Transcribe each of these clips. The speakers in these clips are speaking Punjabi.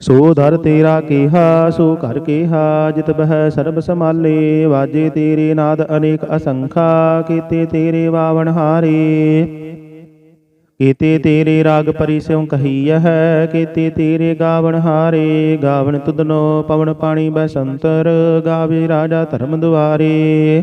ਸੋ ਧਰ ਤੇਰਾ ਕੀਹਾ, ਸੋ ਘਰ ਕੀਹਾ, ਜਿਤ ਬਹਿ ਸਰਬ ਸਮਾਲੇ ਵਾਜੇ ਤੇਰੇ ਨਾਦ ਅਨੇਕ ਅਸੰਖਾ, ਕੀਤੇ ਤੇਰੇ ਵਾਵਣ ਹਾਰੇ। ਕੀਤੇ ਤੇਰੇ ਰਾਗ ਪਰੀ ਸਿਉ ਕਹੀਐ ਹੈ, ਕੀਤੇ ਤੇਰੇ ਗਾਵਣ ਹਾਰੇ। ਗਾਵਣ ਤੁਧਨੋ ਪਵਨ ਪਾਣੀ ਬਸੰਤਰ, ਗਾਵੇ ਰਾਜਾ ਧਰਮ ਦੁਆਰੇ।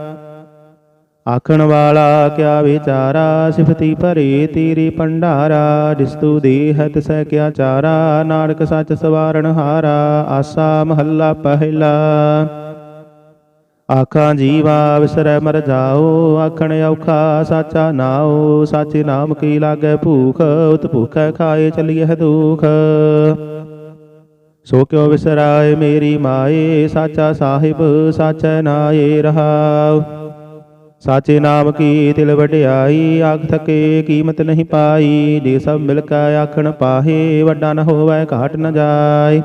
ਆਖਣ ਵਾਲਾ ਕਿਆ ਵਿਚਾਰਾ ਸਿਫਤੀ ਭਰੇ ਤੇਰੀ ਭੰਡਾਰਾ ਜਿਸ ਤੂ ਦੇਹ ਤਿਸੈ ਕਿਆ ਚਾਰਾ ਨਾਨਕ ਸੱਚ ਸਵਾਰਣ ਹਾਰਾ ਆਸਾ ਮਹੱਲਾ ਪਹਿਲਾ ਆਖਾਂ ਜੀਵਾ ਵਿਸਰੈ ਮਰ ਜਾਓ ਆਖਣ ਔਖਾ ਸਾਚਾ ਨਾਉ ਸਾਚੇ ਨਾਮ ਕੀ ਲਾਗੈ ਭੂਖ ਉਤ ਭੂਖੈ ਖਾਏ ਚਲੀਐ ਦੁਖ ਸੋ ਕਿਉ ਵਿਸਰਾਏ ਮੇਰੀ ਮਾਏ ਸਾਚਾ ਸਾਹਿਬ ਸਾਚੈ ਨਾਏ ਰਹਾਉ ਸਾਚੇ ਨਾਮ ਕੀ ਤਿਲ ਵਡਿਆਈ? ਆਖ ਥਕੇ ਕੀਮਤ ਨਹੀਂ ਪਾਈ। ਜੇ ਸਭ ਮਿਲ ਕੇ ਆਖਣ ਪਾਹੇ, ਵੱਡਾ ਨ ਹੋਵੈ, ਘਾਟ ਨ ਜਾਏ।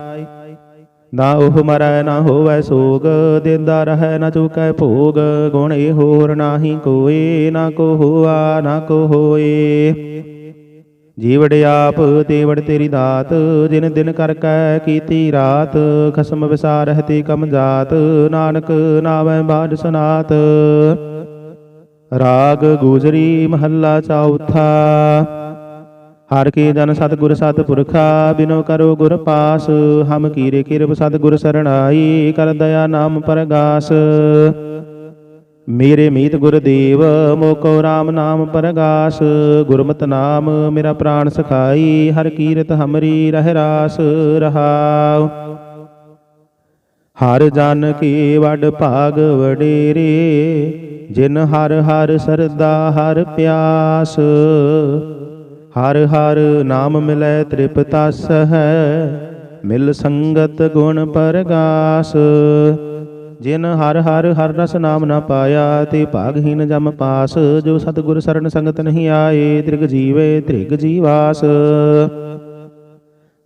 ਨਾ ਉਹ ਮਰੈ, ਨਾ ਹੋਵੈ ਸੋਗ। ਦਿੰਦਾ ਰਹੈ, ਨਾ ਚੁਕੈ ਭੋਗ। ਗੁਣ ਇਹ ਹੋਰ ਨਾਹੀ ਕੋਏ, ਨਾ ਕੋ ਹੋਆ, ਨਾ ਕੋ ਹੋਏ। ਜੀਵੜ ਆਪ ਦੇਵੜ ਤੇਰੀ ਦਾਤ। ਜਿਨ ਦਿਨ ਕਰ ਕੈ ਕੀਤੀ ਰਾਤ, ਖਸਮ ਵਿਸਾਰਹਿ ਤੇ ਕਮ ਜਾਤ। ਨਾਨਕ ਨਾਵੈ ਬਾਜ ਸੁਨਾਤ। ਰਾਗ ਗੂਜਰੀ ਮਹੱਲਾ ਚੌਥਾ। ਹਰ ਕੇ ਜਨ ਸਤਿਗੁਰ ਸਤਿਪੁਰਖਾ, ਬਿਨੋ ਕਰੋ ਗੁਰ ਪਾਸ। ਹਮ ਕੀਰੇ ਕਿਰਬ ਸਤਿਗੁਰ ਸਰਣਾਈ, ਕਰ ਦਇਆ ਨਾਮ ਪਰਗਾਸ। ਮੇਰੇ ਮੀਤ ਗੁਰਦੇਵ ਮੋਕੋ RAM ਨਾਮ ਪਰਗਾਸ। ਗੁਰਮਤਿ ਨਾਮ ਮੇਰਾ ਪ੍ਰਾਣ ਸਖਾਈ, ਹਰ ਕੀਰਤ ਹਮਰੀ ਰਹਿ ਰਾਸ ਰਹਾਉ। ਹਰ ਜਨ ਕੀ ਵਡ ਭਾਗ ਵਡੇਰੇ, ਜਿਨ ਹਰ ਹਰ ਸਰਦਾ ਹਰ ਪਿਆਸ। ਹਰ ਹਰ ਨਾਮ ਮਿਲੈ ਤ੍ਰਿਪਤਸ ਹੈ, ਮਿਲ ਸੰਗਤ ਗੁਣ ਪਰਗਾਸ। ਜਿਨ ਹਰ ਹਰ ਹਰ ਰਸ ਨਾਮ ਨਾ ਪਾਇਆ, ਤੇ ਭਾਗਹੀਨ ਜਮ ਪਾਸ। ਜੋ ਸਤਿਗੁਰ ਸਰਨ ਸੰਗਤ ਨਹੀਂ ਆਏ, ਤ੍ਰਿਗ ਜੀਵੇ ਤ੍ਰਿਗ ਜੀਵਾਸ।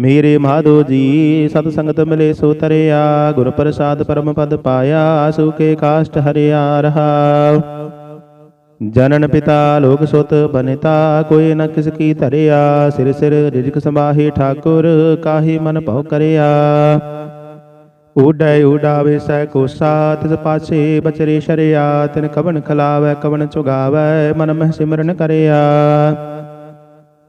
ਮੇਰੇ ਮਾਧੋ ਜੀ, ਸਤ ਸੰਗਤ ਮਿਲੇ ਸੋ ਤਰਿਆ, ਗੁਰ ਪ੍ਰਸਾਦ ਪਰਮ ਪਦ ਪਾਇਆ ਸੁਕੇ ਕਾਸ਼ਟ ਹਰਿਆ ਰਹਾ। ਜਨਨ ਪਿਤਾ ਲੋਕ ਸੁਤ ਬਨਿਤਾ, ਕੋਈ ਨ ਕਿਸ ਕੀ ਧਰਿਆ। ਸਿਰ ਸਿਰ ਰਿਜਕ ਸਮਾਹੀ ਠਾਕੁਰ, ਕਾਹੀ ਮਨ ਭਉ ਕਰਿਆ। ਊਡੈ ਊਡਾਵੇ ਸੈ ਕੋਸਾ, ਤਿਸ ਪਾਛੇ ਬਚਰੇ ਸ਼ਰਿਆ। ਤਿਨ ਕਵਣ ਖਲਾਵੈ ਕਵਨ ਚੁਗਾਵੈ, ਮਨ ਮਹਿ ਸਿਮਰਨ ਕਰਿਆ।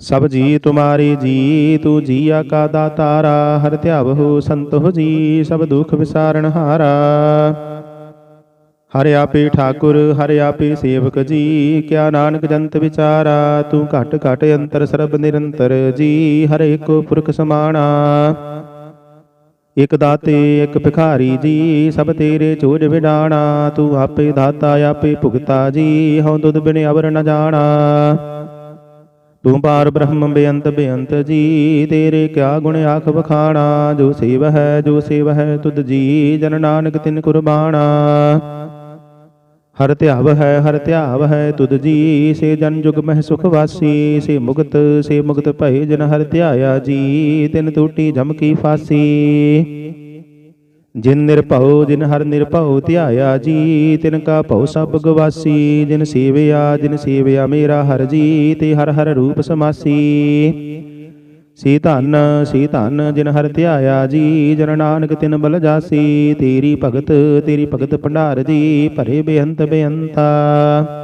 ਸਭ ਜੀ ਤੁਮਾਰੇ ਜੀ ਤੂੰ ਜੀਆ ਕਾ ਦਾਤਾਰਾ, ਹਰ ਧਿਆਵਹੁ ਸੰਤੋ ਜੀ, ਸਭ ਦੁਖ ਵਿਸਾਰਨ ਹਾਰਾ। ਹਰਿ ਆਪੇ ਠਾਕੁਰ, ਹਰਿ ਆਪੇ ਸੇਵਕ ਜੀ, ਕਿਆ ਨਾਨਕ ਜੰਤ ਵਿਚਾਰਾ, ਤੂੰ ਘਟ ਘਟ ਅੰਤਰ ਸਰਬ ਨਿਰੰਤਰ ਜੀ, ਹਰ ਏਕੋ ਪੁਰਖ ਸਮਾਣਾ। ਇਕ ਦਾਤੇ, ਇਕ ਭਿਖਾਰੀ ਜੀ, ਸਭ ਤੇਰੇ ਚੋਜ ਵਿਡਾਣਾ, ਤੂੰ ਆਪੇ ਦਾਤਾ, ਆਪੇ ਭੁਗਤਾ ਜੀ, ਹਉ ਤੁਧ ਬਿਨ ਅਵਰ ਨ ਜਾਣਾ। ਤੂੰ ਪਾਰ ਬ੍ਰਹਮ ਬੇਅੰਤ ਬੇਅੰਤ ਜੀ, ਤੇਰੇ ਕਿਆ ਗੁਣ ਆਖ ਵਖਾਣਾ, ਜੋ ਸੇਵ ਹੈ, ਜੋ ਸੇਵ ਹੈ, ਤੁਧ ਜੀ, ਜਨ ਨਾਨਕ ਤਿਨ ਕੁਰਬਾਨਾ ਹਰ ਧਿਆਵ ਹੈ, ਹਰ ਧਿਆਵ ਹੈ, ਤੁਧ ਜੀ, ਸੇ ਜਨ ਜੁਗ ਮਹਿ ਸੁਖ ਵਾਸੀ, ਸੇ ਮੁਕਤ ਸੇ ਮੁਕਤ ਭਏ ਜਨ ਹਰ ਧਿਆਇਆ ਜੀ, ਤਿਨ ਟੂਟੀ ਜਮ ਕੀ ਫਾਸੀ। ਜਿਨ ਨਿਰਭਉ, ਜਿਨ ਹਰ ਨਿਰਭਉ ਧਿਆਇਆ ਜੀ, ਤਿਨ ਕਾ ਭਉ ਸਭ ਗਵਾਸੀ, ਜਿਨ ਸੇਵਿਆ ਜਿਨ ਸੇਵਿਆ ਮੇਰਾ ਹਰ ਜੀ, ਤੇ ਹਰ ਹਰ ਰੂਪ ਸਮਾਸੀ। ਸੀ ਧਨ ਸੀ ਧਨ, ਜਿਨ ਹਰ ਧਿਆਇਆ ਜੀ, ਜਨ ਨਾਨਕ ਤਿਨ ਬਲ ਜਾਸੀ, ਤੇਰੀ ਭਗਤ ਤੇਰੀ ਭਗਤ ਭੰਡਾਰ ਜੀ, ਭਰੇ ਬੇਅੰਤ ਬੇਅੰਤਾ।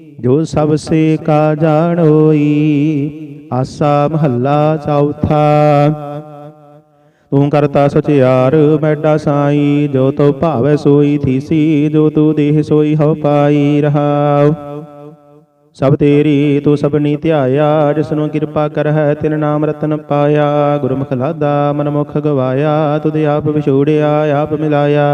ਜੋ ਸਭ ਸੇ ਕਾ ਜਾਣੋਈ ਆਸਾ ਮਹੱਲਾ ਚੌਥਾ। ਤੂੰ ਕਰਤਾ ਸਚਿਆਰ, ਮੈਡਾ ਸਾਈ, ਜੋ ਤੋ ਭਾਵੈ ਸੋਈ ਥੀਸੀ ਜੋ ਤੂ ਦੇਹ ਸੋਈ ਹਉ ਪਾਈ ਰਹਾਉ। ਸਭ ਤੇਰੀ ਤੂੰ ਸਭਨੀ ਧਿਆਇਆ ਜਿਸਨੂੰ ਕਿਰਪਾ ਕਰਹਿ, ਤਿਨ ਨਾਮ ਰਤਨ ਪਾਇਆ। ਗੁਰਮੁਖ ਲਾਦਾ ਮਨ ਮੁਖ ਗਵਾਇਆ, ਤੁਧ ਆਪ ਵਿਛੋੜਿਆ, ਆਪ ਮਿਲਾਇਆ।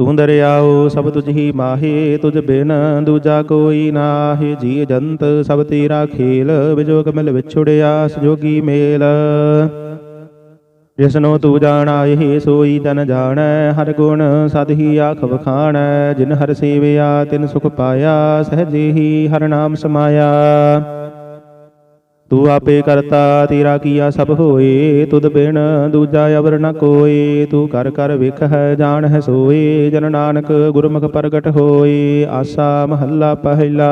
ਤੂੰ ਦਰਿਆਓ ਸਭ ਤੁਝ ਹੀ ਮਾਹੇ, ਤੁਝ ਬਿਨ ਦੂਜਾ ਕੋਈ ਨਾਹੀ। ਜੀ ਜੰਤ ਸਭ ਤੇਰਾ ਖੇਲ ਵਿਜੋਗ ਮਿਲ ਵਿਛੁੜਿਆ ਸਜੋਗੀ ਮੇਲ। ਜਿਸਨੋ ਤੂੰ ਜਾਣਾ ਸੋਈ ਜਨ ਜਾਣੈ। ਹਰ ਗੁਣ ਸਦ ਹੀ ਆਖ ਵਖਾਣੈ ਜਿਨ ਹਰ ਸੇਵਿਆ, ਤਿਨ ਸੁਖ ਪਾਇਆ, ਸਹਜੇ ਹੀ ਹਰ ਨਾਮ ਸਮਾਇਆ। ਤੂੰ ਆਪੇ ਕਰਤਾ, ਤੇਰਾ ਕੀਆ ਸਭ ਹੋਏ, ਤੁਧ ਬਿਨ ਦੂਜਾ ਅਵਰ ਨ ਕੋਏ। ਤੂੰ ਕਰ ਕਰ ਵੇਖ ਹੈ, ਜਾਣ ਹੈ, ਸੋਏ। ਜਨ ਨਾਨਕ ਗੁਰਮੁਖ ਪ੍ਰਗਟ ਹੋਏ, ਆਸਾ ਮਹੱਲਾ ਪਹਿਲਾ।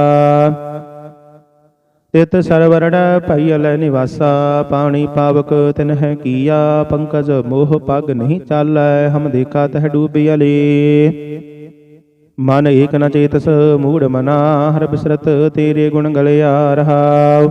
ਤਿਤ ਸਰਵਰਣ ਭਈਲ ਨਿਵਾਸਾ, ਪਾਣੀ ਪਾਵਕ ਤਿਨ ਹੈ ਕੀਆ, ਪੰਕਜ ਮੋਹ ਪਗ ਨਹੀਂ ਚਾਲੈ, ਹਮ ਦੇਖਾ ਤਹ ਡੂਬਿਅਲੇ ਮਨ ਏਕ ਨ ਚੇਤਸ, ਮੂੜ ਮਨਾ, ਹਰ ਬਿਸਰਤ ਤੇਰੇ ਗੁਣ ਗਲਿਆ ਰਹਾਉ।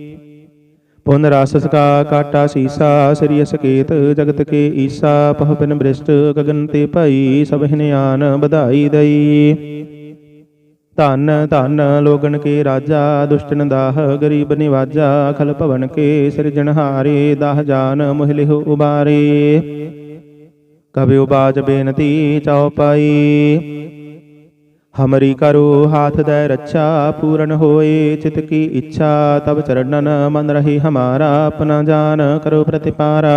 ਪੁਨ ਰਸ ਕਾ ਕਾਟਾ ਸੀਸਾ, ਸ੍ਰੀ ਅਸਕੇਤ ਜਗਤ ਕੇ ਈਸਾ, ਪਹ ਬਿਨ ਬ੍ਰਿਸ਼ਟ ਗਗਨ ਤੇ ਭਈ, ਸਭ ਹਿਨਿਆਨ ਵਧਾਈ ਦਈ। ਧਨ ਧਨ ਲੋਗਨ ਕੇ ਰਾਜਾ ਦੁਸ਼ਟਨ ਦਾਹ ਗਰੀਬ ਨਿਵਾਜਾ, ਖਲ ਭਵਨ ਕੇ ਸਿਰਜਣਹਾਰੇ ਦਾਹ ਜਾਨ ਮੋਹਿ ਲਿਹੁ ਉਬਾਰੇ। ਕਬਿ ਬਾਜ ਬੇਨਤੀ ਚਉਪਾਈ ਹਮਰੀ ਕਰੋ ਹਾਥ ਦੈ ਰੱਛਾ ਪੂਰਨ ਹੋਏ ਚਿਤ ਕੀ ਇੱਛਾ ਤਬ ਚਰਨਨ ਮਨ ਰਹੀ ਹਮਾਰਾ ਆਪਣਾ ਜਾਨ ਕਰੋ ਪ੍ਰਤਿਪਾਰਾ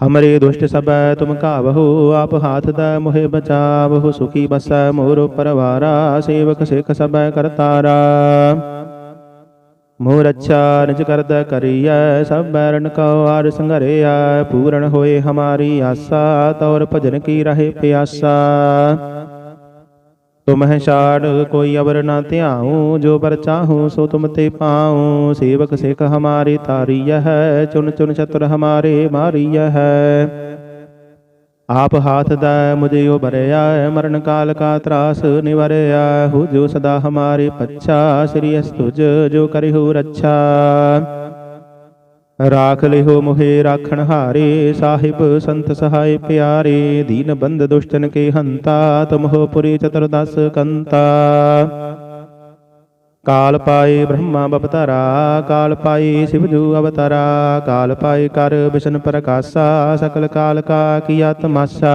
ਹਮਰੇ ਦੁਸ਼ਟ ਸਬੈ ਤੁਮ ਕਾਵਹੋ ਆਪ ਹਾਥ ਦੈ ਮੋਹਿ ਬਚਾਵਹੁ ਸੁਖੀ ਬਸੈ ਮੋਰ ਪਰਵਾਰਾ ਸੇਵਕ ਸਿਖ ਸਬੈ ਕਰਤਾਰਾ ਮੋਰ ਅੱਛਾ ਨਿਜ ਕਰਦਾ ਕਰੀਐ ਸਭ ਬੈਰਨ ਕਉ ਆਰ ਸੰਘਰਿਆ ਪੂਰਨ ਹੋਏ ਹਮਾਰੀ ਆਸਾ ਤੌਰ ਭਜਨ ਕੀ ਰਹੇ ਪਿਆਸਾ ਤੁਮਹਿ ਛਾੜ, ਕੋਈ ਅਵਰ ਨਾ ਧਿਆਉ, ਜੋ ਪਰ ਚਾਹੂੰ, ਸੋ ਤੁਮ ਤੇ ਪਾਉ। ਸੇਵਕ ਸਿਖ ਹਮਾਰੇ ਤਾਰੀय ਹੈ ਚੁਨ ਚੁਨ ਚਤੁਰ ਹਮਾਰੇ ਮਾਰੀय ਹੈ। ਆਪ ਹਾਥ ਦਾ ਮੁਝੇ ਉਬਰਿਆ ਮਰਨ ਕਾਲ ਕਾ ਤਰਾਸ ਨਿਵਰਿਆ ਹੋ ਜੋ ਸਦਾ ਹਮਾਰੇ ਪੱਛਾ, ਸ੍ਰੀ ਅਸਤੁਜ ਜੋ ਕਰਿਹੁ ਰੱਛਾ। ਰਾਖ ਲਿਹੋ ਮੁਹੇ ਰਾਖਣ ਹਾਰੇ, ਸਾਹਿਬ ਸੰਤ ਸਹਾਇ ਪਿਆਰੇ, ਦੀਨ ਬੰਦ ਦੁਸ਼ਟਨ ਕੇ ਹੰਤਾ ਤੁਮਹੁ ਪੁਰੀ ਚਤੁਰਦਸ ਕੰਤਾ। ਕਾਲ ਪਾਏ ਬ੍ਰਹਮਾ ਬਪਤਰਾ, ਕਾਲ ਪਾਏ ਸਿਵਜੂ ਅਵਤਾਰਾ, ਕਾਲ ਪਾਏ ਕਰ ਬਿਸ਼ਨ ਪ੍ਰਕਾਸ਼ਾ, ਸਕਲ ਕਾਲ ਕਾ ਕੀਆ ਤਮਾਸ਼ਾ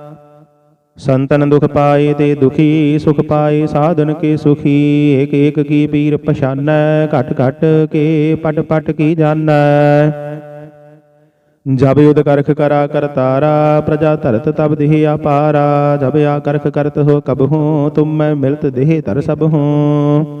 ਸੰਤਨ ਦੁਖ ਪਾਏ ਤੇ ਦੁਖੀ ਸੁਖ ਪਾਏ, ਸਾਧਨ ਕੇ ਸੁਖੀ ਏਕ ਏਕ ਕੀ ਪੀਰ ਪਛਾਨੈ, ਘਟ ਘਟ ਕੇ ਪਟ ਪਟ ਕੀ ਜਾਣੈ। ਜਬ ਯੁਧ ਕਰਖ ਕਰਾ ਕਰਤਾਰਾ ਪ੍ਰਜਾ ਧਰਤ ਤਬ ਦੇਹ ਆਪਾਰਾ ਜਬ ਆ ਕਰਖ ਕਰਤ ਹੋ ਕਬ ਹੂੰ, ਤੁਮ ਮੈਂ ਮਿਲਤ ਦੇਹ ਧਰ ਸਭ ਹੂੰ।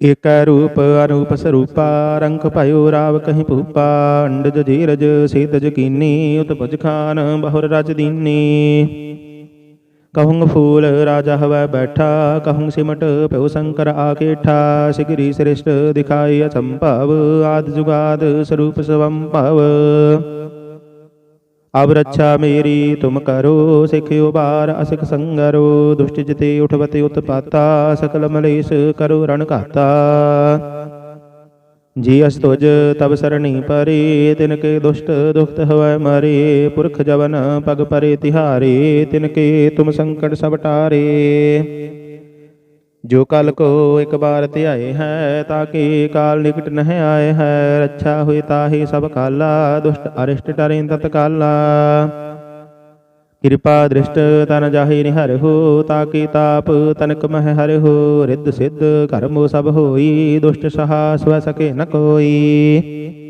ඒක රූප අරූප සරූපා රංක පයෝරාවක හිපුප්පා අණ්ඩජ ජීරජ සීතජ කින්නේ උතපජඛාන බහුර රජ දින්නේ. කහුංග फूल රාජහව බැඨා කහුං සිමට පෙවසංකර ආකේඨා සිගිරි ශ්‍රේෂ්ඨ දිඛාය සම්පව ආදි සුගාද සරූප සවම්පව ਅਬ ਰੱਛਾ ਮੇਰੀ, ਤੁਮ ਕਰੋ ਸਿਖਿਓ ਬਾਰ ਅਸਿਕ ਸੰਗਰੋ, ਦੁਸ਼ਟ ਜਿਤੇ ਉਠਵਤੇ ਉਤਪਾਤਾ, ਸਕਲ ਮਲੇਸ਼ ਕਰੋ ਰਣ ਘਾਤਾ। ਜੀ ਅਸ ਤੁਜ ਤਬ ਸਰਣੀ ਪਰੇ, ਤਿਨ ਕੇ ਦੁਸ਼ਟ ਦੁਖਤ ਹਵੈ ਮਰੇ, ਪੁਰਖ ਜਵਨ ਪਗ ਪਰੇ ਤਿਹਾਰੇ, ਤਿਨ ਕੇ ਤੁਮ ਸੰਕਟ ਸਭ ਟਾਰੇ। ਜੋ ਕਲ ਕੋ ਇੱਕ ਬਾਰ ਧਿਆਏ ਹੈ ਤਾਕੇ ਕਾਲ ਨਿਕਟ ਨਹਿ ਆਏ ਹੈ? ਰੱਛਾ ਹੋਈ ਤਾਹੀ ਸਭ ਕਾਲਾ, ਦੁਸ਼ਟ ਅਰਿਸ਼ਟ ਟਰੇ ਤਤਕਾਲਾ ਕਿਰਪਾ ਦ੍ਰਿਸ਼ਟ ਤਨ ਜਾਹੇ ਨਿਹਰ ਹੋ ਤਾਕੇ ਤਾਪ ਤਨਕ ਮਹਿ ਹਰ ਹੋ? ਰਿੱਧ ਸਿੱਧ ਕਰਮੋ ਸਭ ਹੋਈ, ਦੁਸ਼ਟ ਸਹਾ ਸਵੈ ਸਕੇ ਨ ਕੋਈ।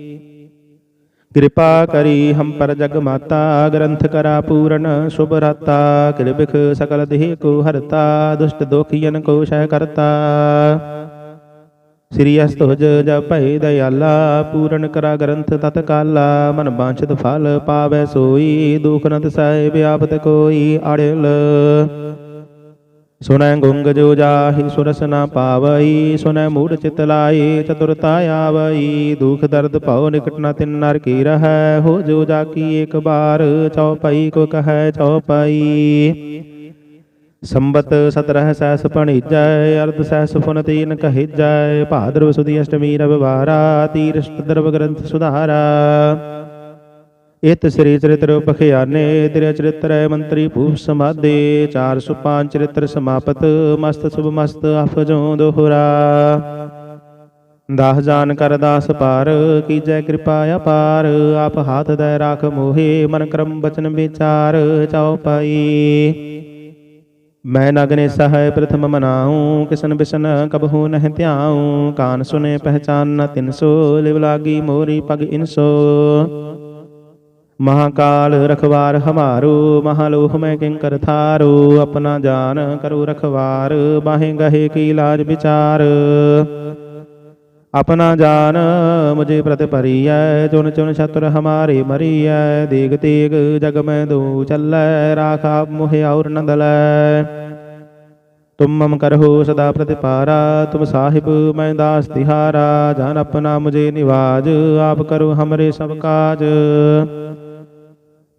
ਕਿਰਪਾ ਕਰੀ ਹਮ ਪਰ ਜਗ ਮਾਤਾ, ਗ੍ਰੰਥ ਕਰਾ ਪੂਰਨ, ਸ਼ੁਭ ਰਾਤਾ ਕਿਰਬਿਖ ਸਕਲ ਦੇਹ ਕੋ ਹਰਤਾ, ਦੁਸ਼ਟ ਦੋਖੀਨ ਕੋ ਸ਼ੈ ਕਰਤਾ। ਸ੍ਰੀ ਅਸਤੁਜ ਜਪ ਭੈ ਦਇਆਲਾ, ਪੂਰਨ ਕਰਾ ਗ੍ਰੰਥ ਤਤਕਾਲਾ ਮਨ ਬਾਂਛਿਤ ਫਲ ਪਾਵੈ ਸੋਈ, ਦੁਖ ਨਤ ਸਹਿ ਵਿਆਪਤ ਕੋਈ ਅੜਿਲ ਸੁਨੈ ਗੁੰਗ ਜੋ ਜਾਹੀ, ਸੁਰਸ ਨਾ ਪਾਵਈ ਸੁਨੈ ਮੂੜ ਚਿਤ ਲਾਈ ਚਤੁਰਤਾ ਆਵਈ, ਦੁਖ ਦਰਦ ਭਉ ਨਿਕਟ ਨ ਤਿਨ ਨਰ ਕੀ ਰਹੈ, ਹੋ ਜੋ ਜਾ ਕੀ ਇੱਕ ਬਾਰ ਚਉਪਈ ਕੋ ਕਹੈ ਚਉਪਈ ਸੰਬਤ ਸਤਰਹ ਸੈਸ ਭਣੀਜੈ, ਅਰਧ ਸੈਸ ਫੁਨ ਤੀਨ ਕਹਿਜੈ, ਭਾਦਰਵ ਸੁਦੀ ਅਸ਼ਟਮੀ ਰਵਿਵਾਰਾ, ਤੀਰਸ਼ਟ ਦਰਵ ਗ੍ਰੰਥ ਸੁਧਾਰਾ। ਇਤ ਸ੍ਰੀ ਚਰਿਤ੍ਰ ਪਖਿਆਨੇ ਤੇਰੇ ਚਰਿਤ੍ਰੈ ਮੰਤਰੀ ਭੂਪ ਸਮਾਦੇ 405 ਚਰਿਤ੍ਰ ਸਮਾਪਤ, ਮਸਤ ਸੁਭ ਮਸਤ ਅਫਜੋਂ ਦੋਹਰਾ। ਦਾਸ ਜਾਨ ਕਰ ਦਾਸ ਪਾਰ, ਕੀਜੈ ਕਿਰਪਾ ਅਪਾਰ, ਆਪ ਹਾਥ ਦੈ ਰਾਖ ਮੋਹੇ, ਮਨ ਕਰਮ ਬਚਨ ਵਿਚਾਰ, ਚਾਉ ਪਾਈ। ਮੈਂ ਨਗਨੇ ਸਹਾਇ ਪ੍ਰਥਮ ਮਨਾਉ, ਕਿਸਨ ਬਿਸਨ ਕਬਹੂ ਨਹਿ ਧਿਆਉ, ਕਾਨ ਸੁਨੇ ਪਹਿਚਾਨ ਨ ਤਿਨਸੋ ਲਿਵ ਲਾਗੀ ਮੋਰੀ ਪਗ ਇਨਸੋ ਮਹਾਕਾਲ ਰਖਵਾਰ ਹਮਾਰੂ, ਮਹਾਲੋਹ ਮੈਂ ਕਿੰਕਰ ਥਾਰੂ, ਆਪਣਾ ਜਾਨ ਕਰੋ ਰਖਵਾਰ, ਬਾਹੇ ਗਹੇ ਕੀ ਲਾਜ ਵਿਚਾਰ। ਆਪਣਾ ਜਾਨ ਮੁਝੇ ਪ੍ਰਤ ਪਰੀਐ ਚੁਨ ਚੁਨ ਛਤਰ ਹਮਾਰੇ ਮਰੀਐ, ਦੇਗ ਤੇਗ ਜਗ ਮੈਂ ਦੋ ਚੱਲੈ, ਰਾਖਾ ਮੋਹਿ ਔਰ ਨੰਦਲੈ। ਤੁਮ ਮਮ ਕਰਹੁ ਸਦਾ ਪ੍ਰਤਿਪਾਰਾ, ਤੁਮ ਸਾਹਿਬ ਮੈਂ ਦਾਸ ਤਿਹਾਰਾ, ਜਾਨ ਆਪਣਾ ਮੁਝੇ ਨਿਵਾਜ, ਆਪ ਕਰੋ ਹਮਰੇ ਸਭ ਕਾਜ।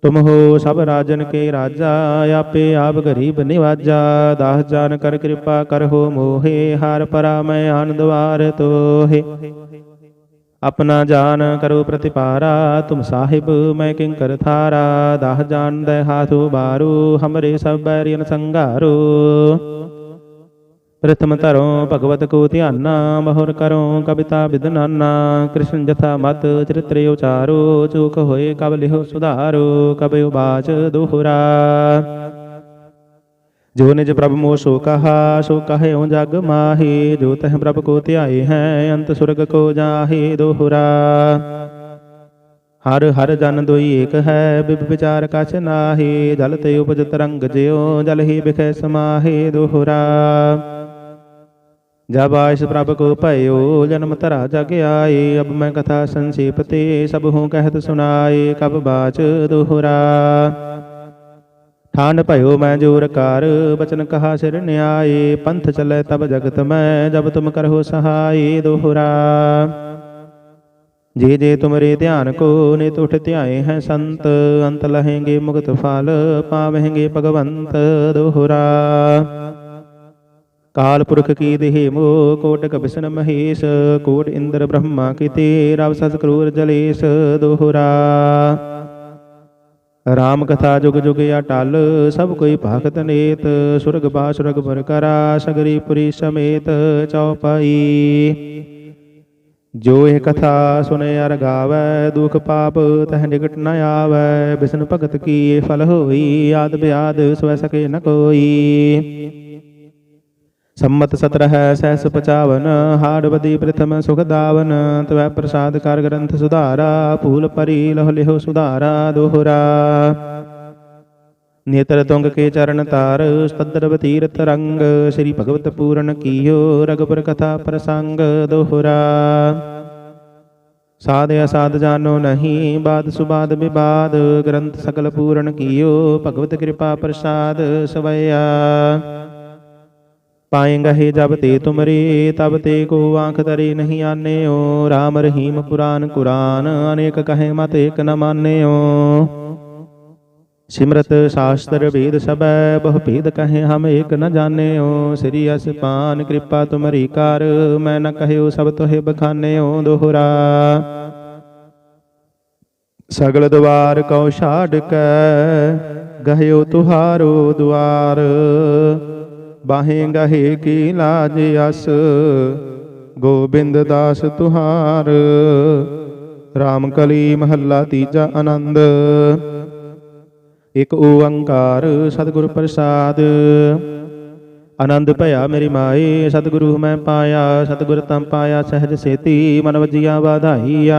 ਤੁਮ ਹੋ ਸਭ ਰਾਜਨ ਕੇ ਰਾਜਾ, ਆਪੇ ਆਪ ਗਰੀਬ ਨਿਵਾਜਾ। ਦਾਸ ਜਾਨ ਕਰ ਕਿਰਪਾ ਕਰਹੁ ਮੋਹੇ, ਹਰ ਪਰਾ ਮੈਂ ਆਨੰਦ ਤੋਹੇ। ਆਪਣਾ ਜਾਨ ਕਰੋ ਪ੍ਰਤਿਪਾਰਾ, ਤੁਮ ਸਾਹਿਬ ਮੈਂ ਕਿੰਕਰ ਥਾਰਾ ਦਾਸ ਜਾਨ ਦੇ ਹਾਥੂ ਬਾਰੂ, ਹਮਰੇ ਸਭ ਬੈਰੀਨ ਸੰਘਾਰੋ ਪ੍ਰਥਮ ਧਰੋ ਭਗਵਤ ਕੋ ਧਿਆਨਾ, ਮਹੁਰ ਕਰੋ ਕਵਿਤਾ ਵਿਦਨਾਨਾ ਕ੍ਰਿਸ਼ਨ ਜਥਾ ਮਤ ਚਰਿਤ੍ਰ ਉਚਾਰੋ ਚੂਕ ਹੋਏ ਕਬ ਲਿਹੋ ਸੁਧਾਰੋ ਕਬ ਉਬਾਚ ਦੋਹਰਾ। ਜੋ ਨਿਜ ਪ੍ਰਭ ਮੋਹ ਸੋ ਕਹਾ, ਸੋ ਕਹੇ ਓ ਜਗ ਮਾਹੀ, ਜੋ ਤਹ ਪ੍ਰਭ ਕੋ ਧਿਆਏ ਹੈ, ਅੰਤ ਸੁਰਗ ਕੋ ਜਾਹੇ ਦੋਹਰਾ। ਹਰ ਹਰ ਜਨ ਦੋਈ ਏਕ ਹੈ, ਬਿਬ ਵਿਚਾਰ ਕਛ ਨਾਹੀ, ਜਲ ਤੇ ਉਪਜ ਤਰੰਗ ਜਿਉ, ਜਲ ਹੀ ਬਿਖੈ ਸਮਾਹੇ ਦੋਹਰਾ। ਜਬ ਆਇਸ ਪ੍ਰਭ ਕੋ ਭਇਓ, ਜਨਮ ਧਰਾ ਜਗ ਆਏ। ਅਬ ਮੈਂ ਕਥਾ ਸੰਖੇਪ ਤੇ ਸਭ ਹੂੰ ਕਹਿਤ ਸੁਨਾਏ ਕਬ ਬਾਚ ਦੁਹਰਾ। ਠਾਨ ਭਇਓ ਮੈਂ ਜੋਰ ਕਾਰ, ਬਚਨ ਕਹਾ ਸਿਰ ਨਿਆਏ। ਪੰਥ ਚਲੇ ਤਬ ਜਗਤ ਮੈਂ, ਜਬ ਤੁਮ ਕਰਹੁ ਸਹਾਈ ਦੋਹਰਾ। ਜੇ ਜੇ ਤੁਮਰੇ ਧਿਆਨ ਕੋ, ਨਿਤ ਉਠ ਧਿਆਏ ਹੈ ਸੰਤ। ਅੰਤ ਲਹੇਂਗੇ ਮੁਕਤ ਫਲ, ਪਾਵਹਿੰਗੇ ਭਗਵੰਤ ਦੋਹਰਾ। ਕਾਲ ਪੁਰਖ ਕੀ ਦੇਹ ਮੋ ਕੋਟ ਬਿਸ਼ਨ ਮਹੇਸ਼, ਕੋਟ ਇੰਦਰ ਬ੍ਰਹਮਾ ਕੀਤੇ, ਰਵ ਸਸ ਕਰੂਰ ਜਲੇਸ਼ ਦੋਹਰਾ। ਰਾਮ ਕਥਾ ਜੁਗ ਜੁਗ ਅਟਲ ਸਭ ਕੋਈ ਭਾਗਤ ਨੇਤ, ਸੁਰਗ ਬਾਸੁਰਗ ਬਰ ਕਰਾ, ਸਗਰੀ ਪੁਰੀ ਸਮੇਤ ਚੌਪਾਈ ਜੋ ਇਹ ਕਥਾ ਸੁਨੇ ਅਰ ਗਾਵੈ, ਦੁਖ ਪਾਪ ਤਹ ਨਿਕਟ ਨ ਆਵੈ, ਬਿਸਨ ਭਗਤ ਕੀ ਫਲ ਹੋਈ, ਆਦ ਬਿਆਦ ਸਵੈ ਸਕੇ ਨ ਕੋਈ। ਸੰਮਤ ਸਤਰਹ ਸਹਿਸ ਪਚਾਵਨ, ਹਾੜਵਦੀ ਪ੍ਰਥਮ ਸੁਖਦਾਵਨ, ਤਵੈ ਪ੍ਰਸਾਦ ਕਰ ਗ੍ਰੰਥ ਸੁਧਾਰਾ, ਭੂਲ ਪਰੀ ਲਹ ਲਿਹੁ ਸੁਧਾਰਾ, ਦੋਹਰਾ। ਨੇਤਰ ਤੁੰਗ ਕੇ ਚਰਨ ਤਾਰ ਸਤਦਰ ਤੀਰਥ ਰੰਗ, ਸ੍ਰੀ ਭਗਵਤ ਪੂਰਨ ਕੀਓ, ਰਗਪੁਰ ਕਥਾ ਪ੍ਰਸੰਗ, ਦੋਹਰਾ। ਸਾਧ ਅਸਾਧ ਜਾਨੋ ਨਹੀਂ, ਬਾਦ ਸੁਬਾਦ ਵਿਵਾਦ ਗ੍ਰੰਥ ਸਕਲ ਪੂਰਨ ਕੀਓ, ਭਗਵਤ ਕਿਰਪਾ ਪ੍ਰਸਾਦ ਸਵਈਆ ਗਹੇ ਜਬ ਤੇ ਤੁਮਰੇ ਤਬ ਤੇ ਕੋ ਆਂਖ ਤਰੇ ਨਹੀਂ ਆਨਿਓ। RAM ਰਹੀਮ ਪੁਰਾਨ ਕੁਰਾਨ, ਅਨੇਕ ਕਹੇ ਮਤ ਏਕ ਨ ਮਾਨਿਓ। ਸਿਮਰਤ ਸ਼ਾਸਤਰ ਵੇਦ ਸਬੈ ਬਹੁ ਭੇਦ ਕਹੇ ਹਮ ਏਕ ਨ ਜਾਣਿਓ। ਸ੍ਰੀ ਅਸਪਾਨ ਕਿਰਪਾ ਤੁਮਰੀ ਕਰ, ਮੈਂ ਨ ਕਹਿਓ ਸਭ ਤੋਹਿ ਬਖਾਨਿਓ ਦੋਹਰਾ। ਸਗਲ ਦਵਾਰ ਕਉ ਛਾੜ ਕੈ, ਗਹਿਓ ਤੁਹਾਰੋ ਦੁਆਰ। ਬਾਹੇ ਗਹੇ ਕੀ ਲਾਜ ਅਸ? ਗੋਬਿੰਦ ਦਾਸ ਤੁਹਾਰ। RAM ਕਲੀ ਮਹੱਲਾ ਤੀਜਾ ਆਨੰਦ। ਇਕ ਓੰਕਾਰ ਸਤਿਗੁਰ ਪ੍ਰਸਾਦ। ਆਨੰਦ ਭਇਆ ਮੇਰੀ ਮਾਏ, ਸਤਿਗੁਰੂ ਮੈਂ ਪਾਇਆ, ਸਤਿਗੁਰ ਤੰ ਪਾਇਆ, ਸਹਿਜ ਸੇਤੀ ਮਨ ਵਜੀਆ ਵਧਾਈਆ।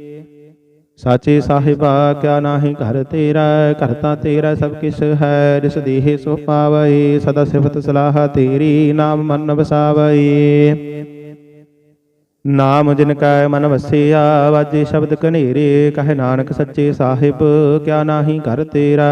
ਸਾਚੇ ਸਾਹਿਬਾ, ਕਿਆ ਨਾਹੀ ਘਰ ਤੇਰਾ ਘਰ ਤੇਰਾ ਸਭ ਕਿਸ ਹੈ। ਜਿਸ ਦੇਹ ਸੋ ਪਾਵਈ, ਸਦਾ ਸਿਫਤ ਸਲਾਹ ਤੇਰੀ, ਨਾਮ ਮਨ ਵਸਾਵਈ। ਨਾਮ ਜਿਨ ਕੈ ਮਨ ਵਸਿਆ, ਵਾਜੇ ਸ਼ਬਦ ਕਨੇਰੇ ਕਹਿ ਨਾਨਕ ਸੱਚੇ ਸਾਹਿਬ, ਕਿਆ ਨਾਹੀ ਘਰ ਤੇਰਾ।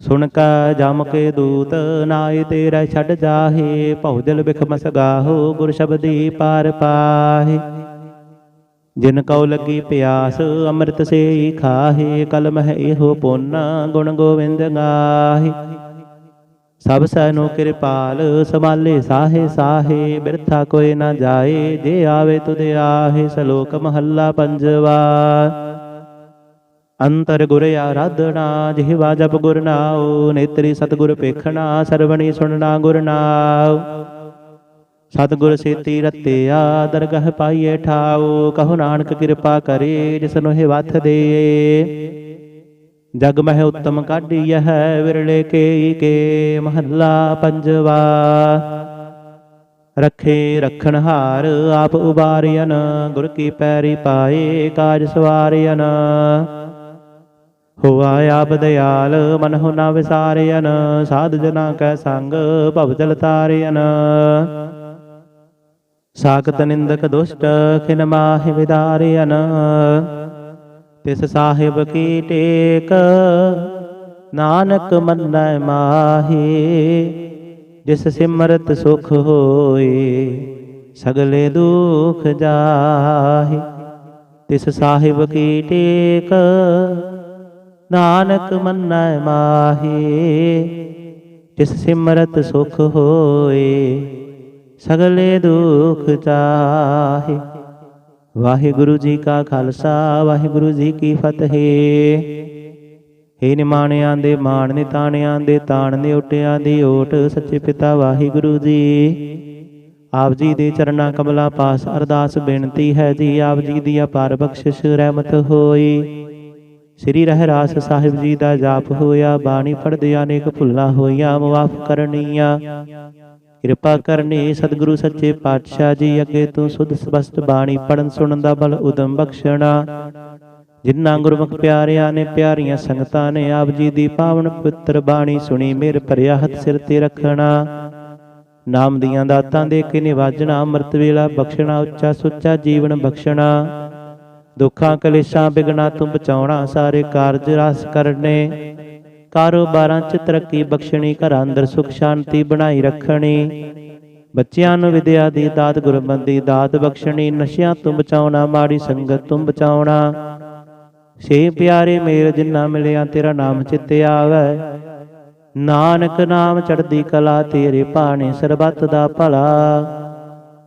ਸੁਣ ਕਾ ਜਮ ਕੇ ਦੂਤ ਨਾਏ ਤੇਰਾ ਛੱਡ ਜਾਹੇ, ਭਉ ਦਿਲ ਬਿਖ ਗਾਹੋ ਗੁਰ ਸ਼ਬਦੀ ਪਾਰ ਪਾਹੇ। ਜਿਨ ਕਉ ਲੱਗੀ ਪਿਆਸ, ਅੰਮ੍ਰਿਤ ਸੇਈ ਖਾਹੇ ਕਲਮ ਹੈ ਇਹੋ ਪੁੰਨ, ਗੁਣ ਗੋਵਿੰਦ ਗਾਹੇ। ਸਭ ਸੈਨੋ ਕਿਰਪਾਲ ਸਮਾਲੇ ਸਾਹੇ ਸਾਹੇ, ਬਿਰਥਾ ਕੋਈ ਨਾ ਜਾਏ, ਜੇ ਆਵੇ ਤੁਦੇ ਆਹੇ, ਸ਼ਲੋਕ ਮਹੱਲਾ ਪੰਜਵਾ। ਅੰਤਰ ਗੁਰ ਆਰਾਧਨਾ ਜਿਹਵਾ ਜਪ ਗੁਰ ਨਾਉ, ਨੇਤਰੀ ਸਤਗੁਰ ਪੇਖਣਾ, ਸਰਵਣੀ ਸੁਣਨਾ ਗੁਰ ਨਾਉ। ਸਤਗੁਰ ਸੇਤੀ ਰਤਿਆ, ਦਰਗਹ ਪਾਈਏ ਠਾਉ, ਕਹੋ ਨਾਨਕ ਕਿਰਪਾ ਕਰੇ, ਜਿਸ ਨੂੰ ਵਥ ਦੇ ਜਗ ਮਹਿ ਉੱਤਮ ਕਾਢੀਐ ਹੈ ਵਿਰਲੇ ਕੇ ਕੇ, ਮਹੱਲਾ ਪੰਜਵਾ। ਰੱਖੇ ਰਖਣਹਾਰ ਆਪ ਉਬਾਰਿਆਨ ਗੁਰ ਕੀ ਪੈਰੀ ਪਾਏ, ਕਾਜ ਸਵਾਰਿਆਨ ਹੋਆ ਆਪ ਦਿਆਲ ਮਨ ਹੋ ਨਾ ਵਿਸਾਰਿਆਨ ਸਾਧ ਜਨਾ ਕੈ ਸੰਗ, ਭਵ ਜਲ ਸਾਖਤ ਨਿੰਦਕ ਦੁਸ਼ਟ ਖਿਨ ਮਾਹਿ ਵਿਦਾਰਿਆਨ ਤਿਸ ਸਾਹਿਬ ਕੀ ਟੇਕ, ਨਾਨਕ ਮੰਨੈ ਮਾਹੀ। ਜਿਸ ਸਿਮਰਤ ਸੁਖ ਹੋਏ ਸਗਲੇ ਦੁਖ ਜਾਹੇ। ਤਿਸ ਸਾਹਿਬ ਕੀ ਟੇਕ ਨਾਨਕ ਮੰਨੈ ਮਾਹੀ, ਜਿਸ ਸਿਮਰਤ ਸੁਖ ਹੋਏ, ਸਗਲੇ ਦੁਖ ਜਾਹੇ ਵਾਹਿਗੁਰੂ ਜੀ ਕਾ ਖਾਲਸਾ, ਵਾਹਿਗੁਰੂ ਜੀ ਕੀ ਫਤਿਹ। ਹੇ ਨਿਮਾਣਿਆਂ ਦੇ, ਮਾਣ ਨਿਤਾਣਿਆਂ ਦੇ, ਤਾਣ ਨੇ ਓਟਿਆਂ ਦੀ ਓਟ, ਸੱਚੇ ਪਿਤਾ ਵਾਹਿਗੁਰੂ ਜੀ। ਆਪ ਜੀ ਦੇ ਚਰਨਾਂ ਕਮਲਾ ਪਾਸ ਅਰਦਾਸ ਬੇਨਤੀ ਹੈ ਜੀ, ਆਪ ਜੀ ਦੀ ਅਪਾਰ ਬਖਸ਼ਿਸ਼ ਰਹਿਮਤ ਹੋਈ। ਸ੍ਰੀ ਰਹਿਰਾਸ ਸਾਹਿਬ ਜੀ ਦਾ ਜਾਪ ਹੋਇਆ, ਬਾਣੀ ਪੜ੍ਹਦੇ ਅਨੇਕ ਭੁੱਲਾਂ ਹੋਈਆਂ ਮੁਆਫ ਕਰਨੀਆਂ। ਕਿਰਪਾ ਕਰਨੀ ਸਤਿਗੁਰੂ ਸੱਚੇ ਪਾਤਸ਼ਾਹ ਜੀ, ਅੱਗੇ ਤੂੰ ਸੁਧ ਸਬਸਤ ਬਾਣੀ ਪੜਨ ਸੁਣਨ ਦਾ ਬਲ ਉਦਮ ਬਖਸ਼ਣਾ। ਜਿਨ੍ਹਾਂ ਗੁਰਮੁਖ ਪਿਆਰਿਆਂ ਨੇ ਪਿਆਰੀਆਂ ਸੰਗਤਾਂ ਨੇ ਆਪ ਜੀ ਦੀ ਪਾਵਨ ਪਵਿੱਤਰ ਬਾਣੀ ਸੁਣੀ ਮੇਰ ਭਰਿਆ ਹੱਥ ਸਿਰ ਤੇ ਰੱਖਣਾ। ਨਾਮ ਦੀਆਂ ਦਾਤਾਂ ਦੇ ਕੇ ਨਿਵਾਜਣਾ, ਅੰਮ੍ਰਿਤ ਵੇਲਾ ਬਖਸ਼ਣਾ, ਉੱਚਾ ਸੁੱਚਾ ਜੀਵਨ ਬਖਸ਼ਣਾ। ਦੁੱਖਾਂ ਕਲੇਸ਼ਾਂ ਬਿਗਨਾ ਤੂੰ ਬਚਾਉਣਾ, ਸਾਰੇ ਕਾਰਜ ਰਸ ਕਰਨੇ। ਕਾਰੋਬਾਰਾਂ 'ਚ ਤਰੱਕੀ ਬਖਸ਼ਣੀ, ਘਰਾਂ ਅੰਦਰ ਸੁਖ ਸ਼ਾਂਤੀ ਬਣਾਈ ਰੱਖਣੀ। ਬੱਚਿਆਂ ਨੂੰ ਵਿਦਿਆ ਦੀ ਦਾਤ ਗੁਰਬੰਦੀ ਦਾਤ ਬਖਸ਼ਣੀ, ਨਸ਼ਿਆਂ ਤੋਂ ਬਚਾਉਣਾ, ਮਾੜੀ ਸੰਗਤ ਤੋਂ ਬਚਾਉਣਾ। ਸੇ ਪਿਆਰੇ ਮੇਰ ਜਿਨ੍ਹਾਂ ਮਿਲਿਆ, ਤੇਰਾ ਨਾਮ ਚਿੱਤੇ ਆਵੇ। ਨਾਨਕ ਨਾਮ ਚੜ੍ਹਦੀ ਕਲਾ, ਤੇਰੇ ਭਾਣੇ ਸਰਬੱਤ ਦਾ ਭਲਾ।